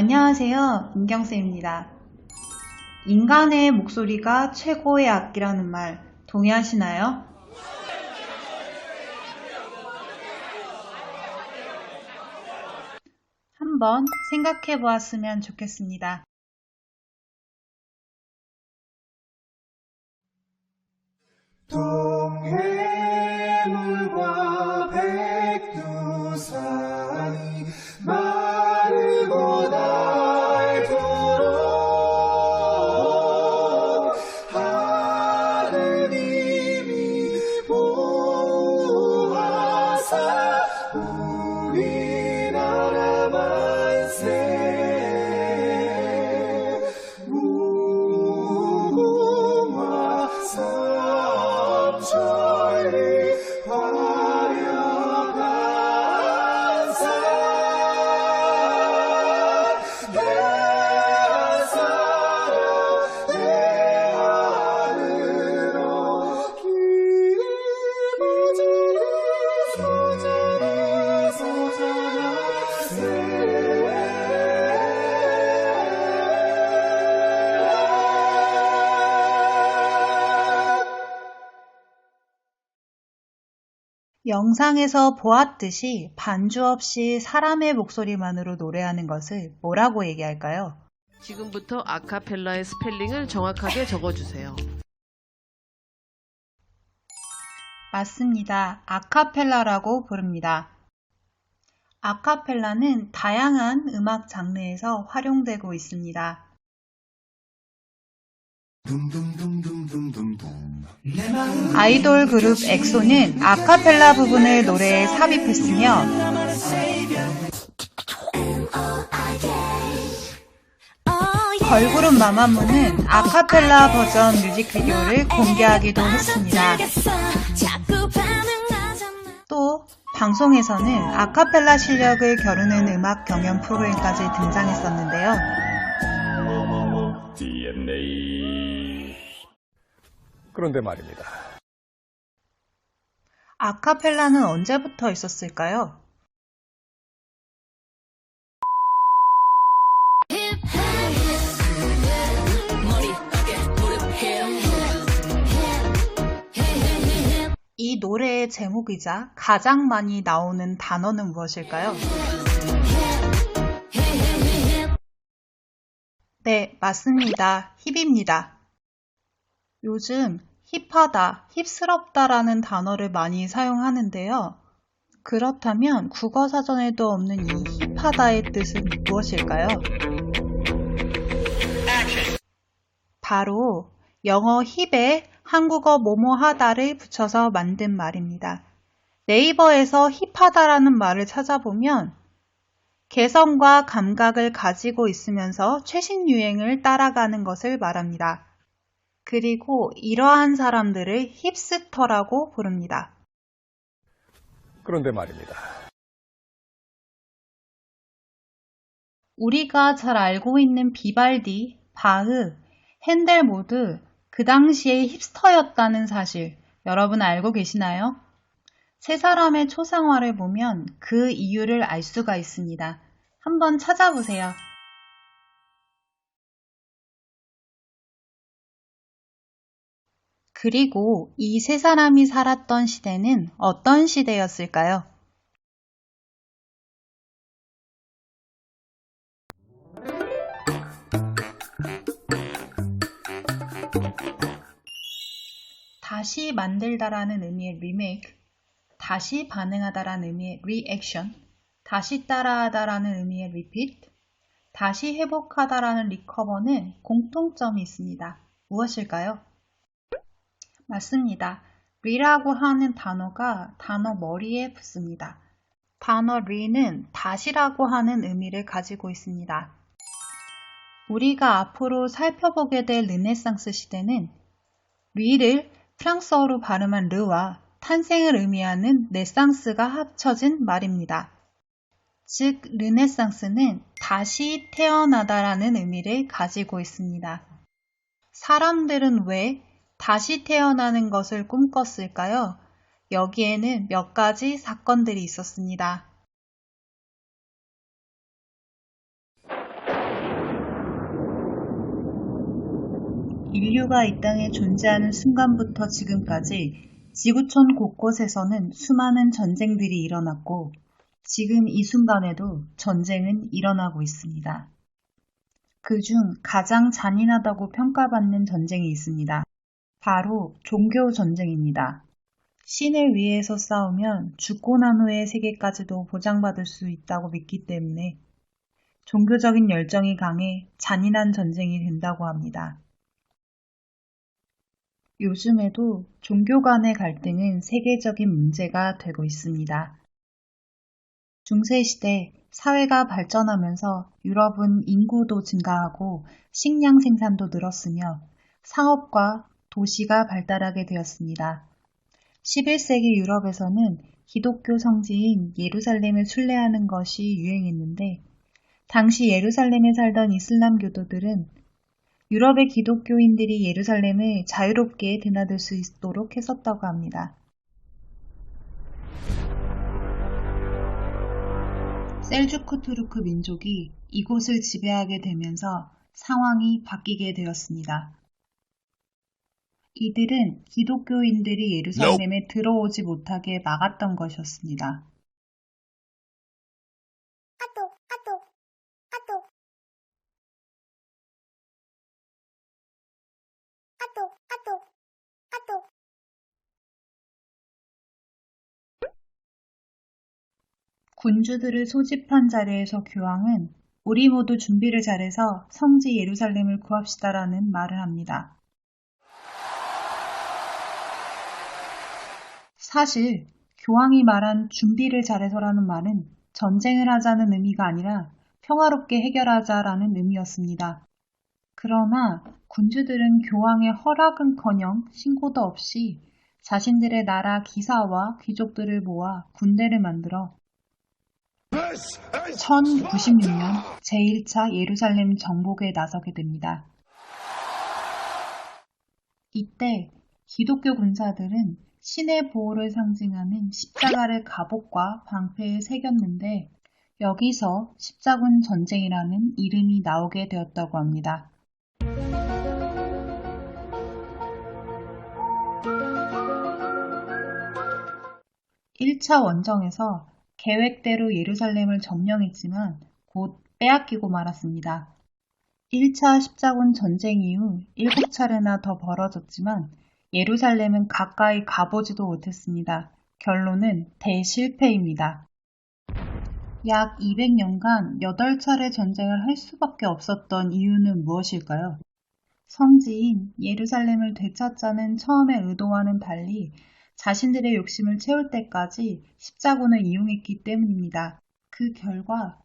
안녕하세요. 민경쌤입니다. 인간의 목소리가 최고의 악기라는 말 동의하시나요? 한번 생각해 보았으면 좋겠습니다. 동해물과 영상에서 보았듯이 반주 없이 사람의 목소리만으로 노래하는 것을 뭐라고 얘기할까요? 지금부터 아카펠라의 스펠링을 정확하게 적어주세요. 맞습니다. 아카펠라라고 부릅니다. 아카펠라는 다양한 음악 장르에서 활용되고 있습니다. 아이돌 그룹 엑소는 아카펠라 부분을 노래에 삽입했으며 걸그룹 마마무는 아카펠라 버전 뮤직비디오를 공개하기도 했습니다. 또 방송에서는 아카펠라 실력을 겨루는 음악 경연 프로그램까지 등장했었는데요. 그런데 말입니다. 아카펠라는 언제부터 있었을까요? 이 노래의 제목이자 가장 많이 나오는 단어는 무엇일까요? 네, 맞습니다. 힙입니다. 요즘 힙하다, 힙스럽다라는 단어를 많이 사용하는데요. 그렇다면 국어 사전에도 없는 이 힙하다의 뜻은 무엇일까요? 바로 영어 힙에 한국어 뭐뭐하다를 붙여서 만든 말입니다. 네이버에서 힙하다라는 말을 찾아보면 개성과 감각을 가지고 있으면서 최신 유행을 따라가는 것을 말합니다. 그리고 이러한 사람들을 힙스터라고 부릅니다. 그런데 말입니다. 우리가 잘 알고 있는 비발디, 바흐, 핸델 모두 그 당시에 힙스터였다는 사실 여러분 알고 계시나요? 세 사람의 초상화를 보면 그 이유를 알 수가 있습니다. 한번 찾아보세요. 그리고 이 세 사람이 살았던 시대는 어떤 시대였을까요? 다시 만들다라는 의미의 remake, 다시 반응하다라는 의미의 reaction, 다시 따라하다라는 의미의 repeat, 다시 회복하다라는 recover는 공통점이 있습니다. 무엇일까요? 맞습니다. re라고 하는 단어가 단어 머리에 붙습니다. 단어 re는 다시라고 하는 의미를 가지고 있습니다. 우리가 앞으로 살펴보게 될 르네상스 시대는 리를 프랑스어로 발음한 르와 탄생을 의미하는 네상스가 합쳐진 말입니다. 즉, 르네상스는 다시 태어나다라는 의미를 가지고 있습니다. 사람들은 왜 다시 태어나는 것을 꿈꿨을까요? 여기에는 몇 가지 사건들이 있었습니다. 인류가 이 땅에 존재하는 순간부터 지금까지 지구촌 곳곳에서는 수많은 전쟁들이 일어났고 지금 이 순간에도 전쟁은 일어나고 있습니다. 그중 가장 잔인하다고 평가받는 전쟁이 있습니다. 바로 종교 전쟁입니다. 신을 위해서 싸우면 죽고 난 후의 세계까지도 보장받을 수 있다고 믿기 때문에 종교적인 열정이 강해 잔인한 전쟁이 된다고 합니다. 요즘에도 종교 간의 갈등은 세계적인 문제가 되고 있습니다. 중세시대 사회가 발전하면서 유럽은 인구도 증가하고 식량 생산도 늘었으며 상업과 도시가 발달하게 되었습니다. 11세기 유럽에서는 기독교 성지인 예루살렘을 순례하는 것이 유행했는데 당시 예루살렘에 살던 이슬람 교도들은 유럽의 기독교인들이 예루살렘을 자유롭게 드나들 수 있도록 했었다고 합니다. 셀주크 투르크 민족이 이곳을 지배하게 되면서 상황이 바뀌게 되었습니다. 이들은 기독교인들이 예루살렘에 들어오지 못하게 막았던 것이었습니다. 군주들을 소집한 자리에서 교황은 우리 모두 준비를 잘해서 성지 예루살렘을 구합시다라는 말을 합니다. 사실 교황이 말한 준비를 잘해서라는 말은 전쟁을 하자는 의미가 아니라 평화롭게 해결하자라는 의미였습니다. 그러나 군주들은 교황의 허락은커녕 신고도 없이 자신들의 나라 기사와 귀족들을 모아 군대를 만들어 1096년 제1차 예루살렘 정복에 나서게 됩니다. 이때 기독교 군사들은 신의 보호를 상징하는 십자가를 갑옷과 방패에 새겼는데 여기서 십자군 전쟁이라는 이름이 나오게 되었다고 합니다. (1차) 원정에서 계획대로 예루살렘을 점령했지만 곧 빼앗기고 말았습니다. 1차 십자군 전쟁 이후 7차례나 더 벌어졌지만 예루살렘은 가까이 가보지도 못했습니다. 결론은 대실패입니다. 약 200년간 8차례 전쟁을 할 수밖에 없었던 이유는 무엇일까요? 성지인 예루살렘을 되찾자는 처음의 의도와는 달리 자신들의 욕심을 채울 때까지 십자군을 이용했기 때문입니다. 그 결과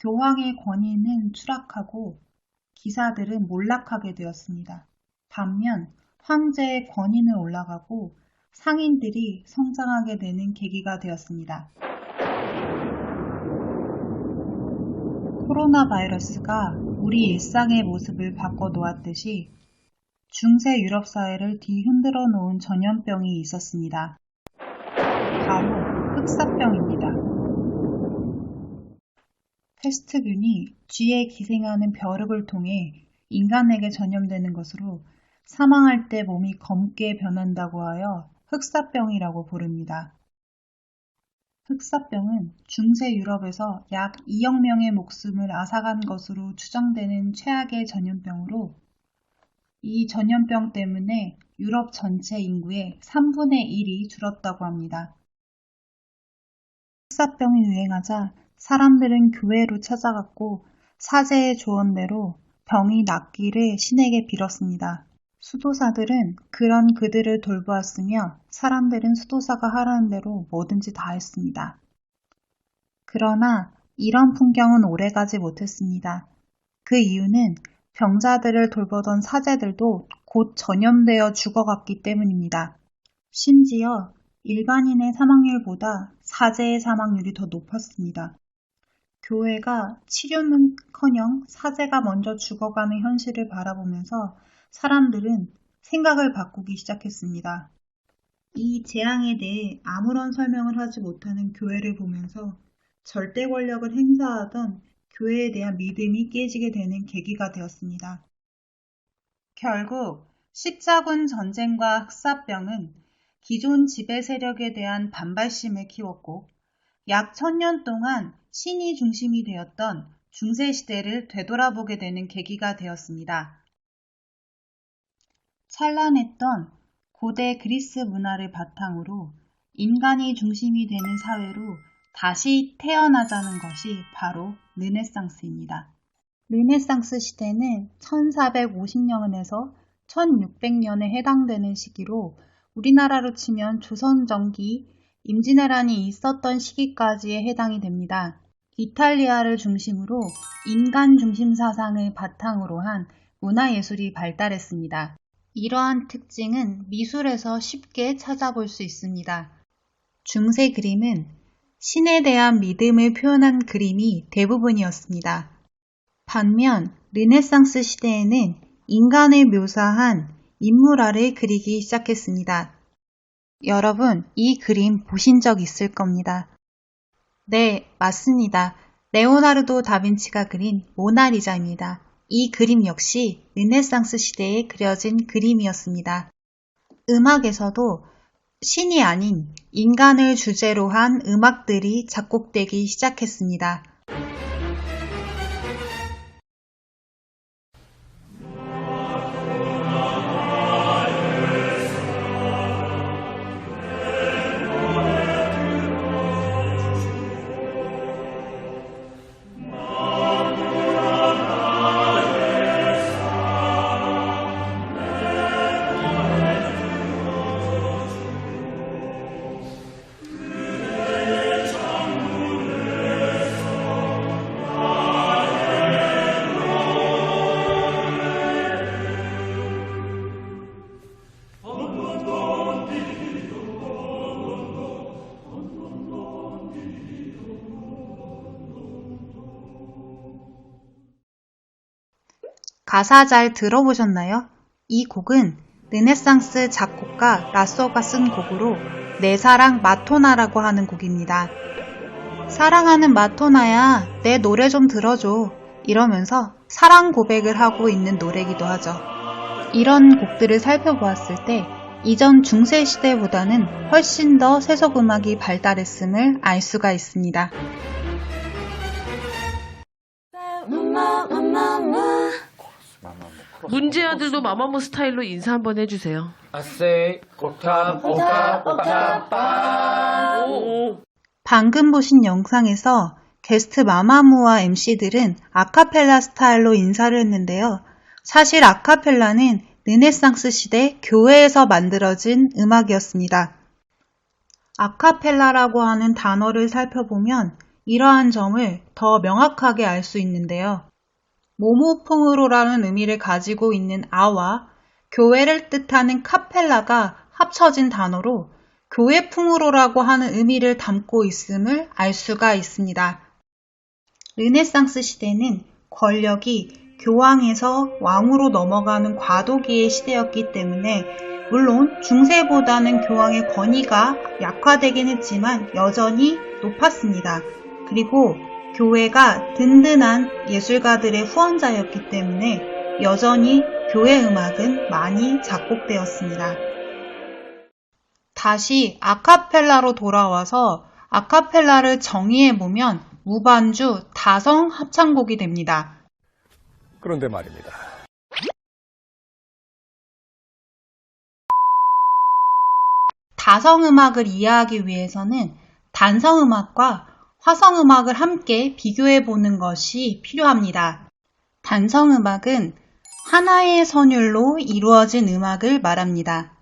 교황의 권위는 추락하고 기사들은 몰락하게 되었습니다. 반면 황제의 권위는 올라가고 상인들이 성장하게 되는 계기가 되었습니다. 코로나 바이러스가 우리 일상의 모습을 바꿔 놓았듯이 중세 유럽 사회를 뒤흔들어 놓은 전염병이 있었습니다. 바로 흑사병입니다. 패스트균이 쥐에 기생하는 벼룩을 통해 인간에게 전염되는 것으로 사망할 때 몸이 검게 변한다고 하여 흑사병이라고 부릅니다. 흑사병은 중세 유럽에서 약 2억 명의 목숨을 앗아간 것으로 추정되는 최악의 전염병으로 이 전염병 때문에 유럽 전체 인구의 3분의 1이 줄었다고 합니다. 흑사병이 유행하자 사람들은 교회로 찾아갔고 사제의 조언대로 병이 낫기를 신에게 빌었습니다. 수도사들은 그런 그들을 돌보았으며 사람들은 수도사가 하라는 대로 뭐든지 다 했습니다. 그러나 이런 풍경은 오래가지 못했습니다. 그 이유는 병자들을 돌보던 사제들도 곧 전염되어 죽어갔기 때문입니다. 심지어 일반인의 사망률보다 사제의 사망률이 더 높았습니다. 교회가 치료는커녕 사제가 먼저 죽어가는 현실을 바라보면서 사람들은 생각을 바꾸기 시작했습니다. 이 재앙에 대해 아무런 설명을 하지 못하는 교회를 보면서 절대 권력을 행사하던 교회에 대한 믿음이 깨지게 되는 계기가 되었습니다. 결국 십자군 전쟁과 흑사병은 기존 지배 세력에 대한 반발심을 키웠고 약 천년 동안 신이 중심이 되었던 중세시대를 되돌아보게 되는 계기가 되었습니다. 찬란했던 고대 그리스 문화를 바탕으로 인간이 중심이 되는 사회로 다시 태어나자는 것이 바로 르네상스입니다. 르네상스 시대는 1450년에서 1600년에 해당되는 시기로 우리나라로 치면 조선 전기 임진왜란이 있었던 시기까지에 해당이 됩니다. 이탈리아를 중심으로 인간 중심 사상을 바탕으로 한 문화예술이 발달했습니다. 이러한 특징은 미술에서 쉽게 찾아볼 수 있습니다. 중세 그림은 신에 대한 믿음을 표현한 그림이 대부분이었습니다. 반면 르네상스 시대에는 인간을 묘사한 인물화를 그리기 시작했습니다. 여러분, 이 그림 보신 적 있을 겁니다. 네, 맞습니다. 레오나르도 다빈치가 그린 모나리자입니다. 이 그림 역시 르네상스 시대에 그려진 그림이었습니다. 음악에서도 신이 아닌 인간을 주제로 한 음악들이 작곡되기 시작했습니다. 가사 잘 들어보셨나요? 이 곡은 르네상스 작곡가 라쏘가 쓴 곡으로 내 사랑 마토나라고 하는 곡입니다. 사랑하는 마토나야, 내 노래 좀 들어줘. 이러면서 사랑 고백을 하고 있는 노래기도 하죠. 이런 곡들을 살펴보았을 때 이전 중세 시대보다는 훨씬 더 세속 음악이 발달했음을 알 수가 있습니다. 문제 아들도 마마무 스타일로 인사 한번 해주세요. 아세이 옥탑 옥탑 옥탑 빵 오, 방금 보신 영상에서 게스트 마마무와 MC들은 아카펠라 스타일로 인사를 했는데요. 사실 아카펠라는 르네상스 시대 교회에서 만들어진 음악이었습니다. 아카펠라라고 하는 단어를 살펴보면 이러한 점을 더 명확하게 알 수 있는데요. 모모풍으로라는 의미를 가지고 있는 아와 교회를 뜻하는 카펠라가 합쳐진 단어로 교회풍으로라고 하는 의미를 담고 있음을 알 수가 있습니다. 르네상스 시대는 권력이 교황에서 왕으로 넘어가는 과도기의 시대였기 때문에 물론 중세보다는 교황의 권위가 약화되긴 했지만 여전히 높았습니다. 그리고 교회가 든든한 예술가들의 후원자였기 때문에 여전히 교회 음악은 많이 작곡되었습니다. 다시 아카펠라로 돌아와서 아카펠라를 정의해보면 무반주 다성 합창곡이 됩니다. 그런데 말입니다. 다성 음악을 이해하기 위해서는 단성 음악과 화성음악을 함께 비교해 보는 것이 필요합니다. 단성음악은 하나의 선율로 이루어진 음악을 말합니다.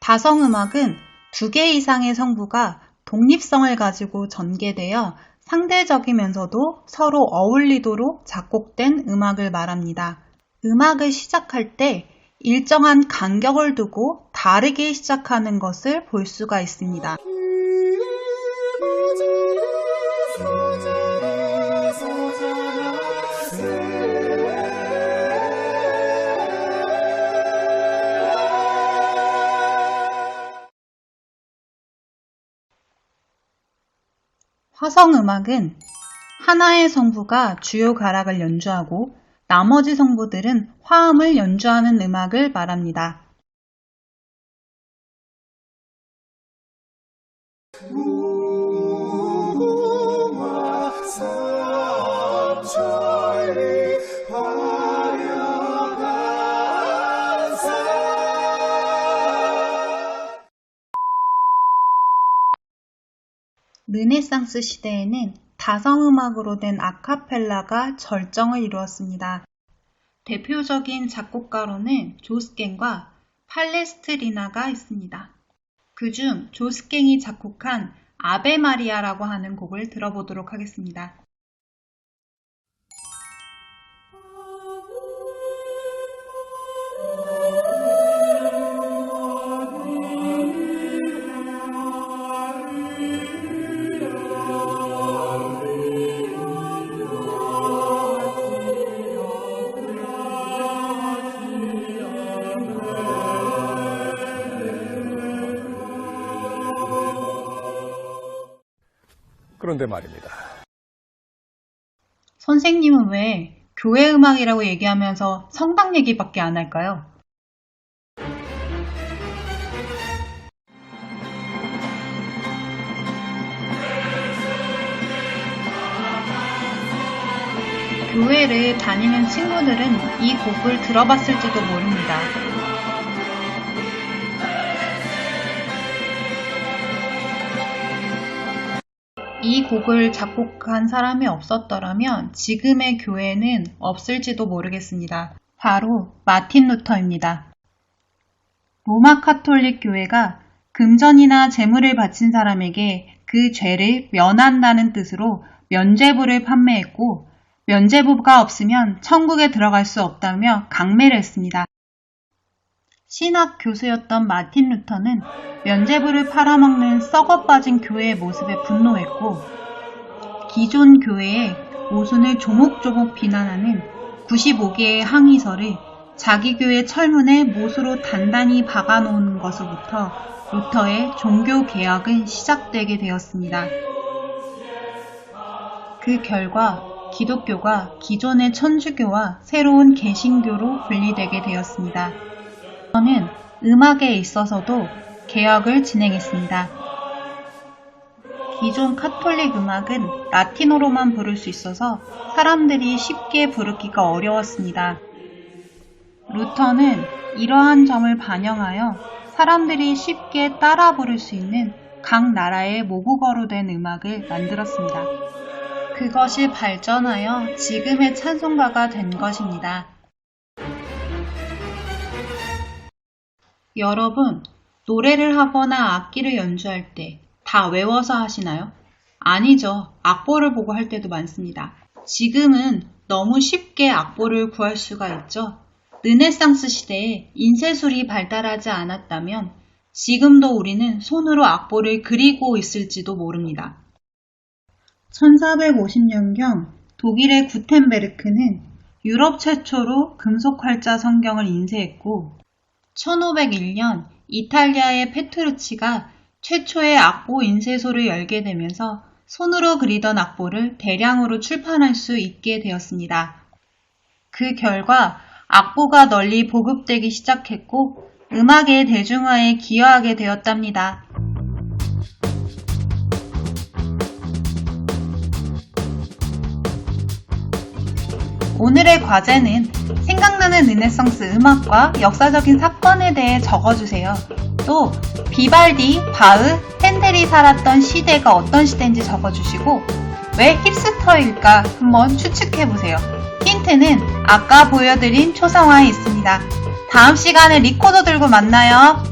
다성음악은 두 개 이상의 성부가 독립성을 가지고 전개되어 상대적이면서도 서로 어울리도록 작곡된 음악을 말합니다. 음악을 시작할 때 일정한 간격을 두고 다르게 시작하는 것을 볼 수가 있습니다. 화성음악은 하나의 성부가 주요 가락을 연주하고 나머지 성부들은 화음을 연주하는 음악을 말합니다. 르네상스 시대에는 다성음악으로 된 아카펠라가 절정을 이루었습니다. 대표적인 작곡가로는 조스갱과 팔레스트리나가 있습니다. 그중 조스갱이 작곡한 아베 마리아라고 하는 곡을 들어보도록 하겠습니다. 그런데 말입니다. 선생님은 왜 교회 음악이라고 얘기하면서 성당 얘기밖에 안 할까요? 교회를 다니는 친구들은 이 곡을 들어봤을지도 모릅니다. 이 곡을 작곡한 사람이 없었더라면 지금의 교회는 없을지도 모르겠습니다. 바로 마틴 루터입니다. 로마 카톨릭 교회가 금전이나 재물을 바친 사람에게 그 죄를 면한다는 뜻으로 면죄부를 판매했고 면죄부가 없으면 천국에 들어갈 수 없다며 강매를 했습니다. 신학 교수였던 마틴 루터는 면죄부를 팔아먹는 썩어 빠진 교회의 모습에 분노했고 기존 교회의 모순을 조목조목 비난하는 95개의 항의서를 자기 교회 철문에 못으로 단단히 박아놓은 것으로부터 루터의 종교 개혁은 시작되게 되었습니다. 그 결과 기독교가 기존의 천주교와 새로운 개신교로 분리되게 되었습니다. 저는 음악에 있어서도 개혁을 진행했습니다. 기존 카톨릭 음악은 라틴어로만 부를 수 있어서 사람들이 쉽게 부르기가 어려웠습니다. 루터는 이러한 점을 반영하여 사람들이 쉽게 따라 부를 수 있는 각 나라의 모국어로 된 음악을 만들었습니다. 그것이 발전하여 지금의 찬송가가 된 것입니다. 여러분, 노래를 하거나 악기를 연주할 때 다 외워서 하시나요? 아니죠. 악보를 보고 할 때도 많습니다. 지금은 너무 쉽게 악보를 구할 수가 있죠. 르네상스 시대에 인쇄술이 발달하지 않았다면 지금도 우리는 손으로 악보를 그리고 있을지도 모릅니다. 1450년경 독일의 구텐베르크는 유럽 최초로 금속 활자 성경을 인쇄했고 1501년 이탈리아의 페트루치가 최초의 악보 인쇄소를 열게 되면서 손으로 그리던 악보를 대량으로 출판할 수 있게 되었습니다. 그 결과 악보가 널리 보급되기 시작했고 음악의 대중화에 기여하게 되었답니다. 오늘의 과제는 생각나는 르네상스 음악과 역사적인 사건에 대해 적어주세요. 또 비발디, 바흐, 핸델이 살았던 시대가 어떤 시대인지 적어주시고 왜 힙스터일까 한번 추측해보세요. 힌트는 아까 보여드린 초상화에 있습니다. 다음 시간에 리코더 들고 만나요.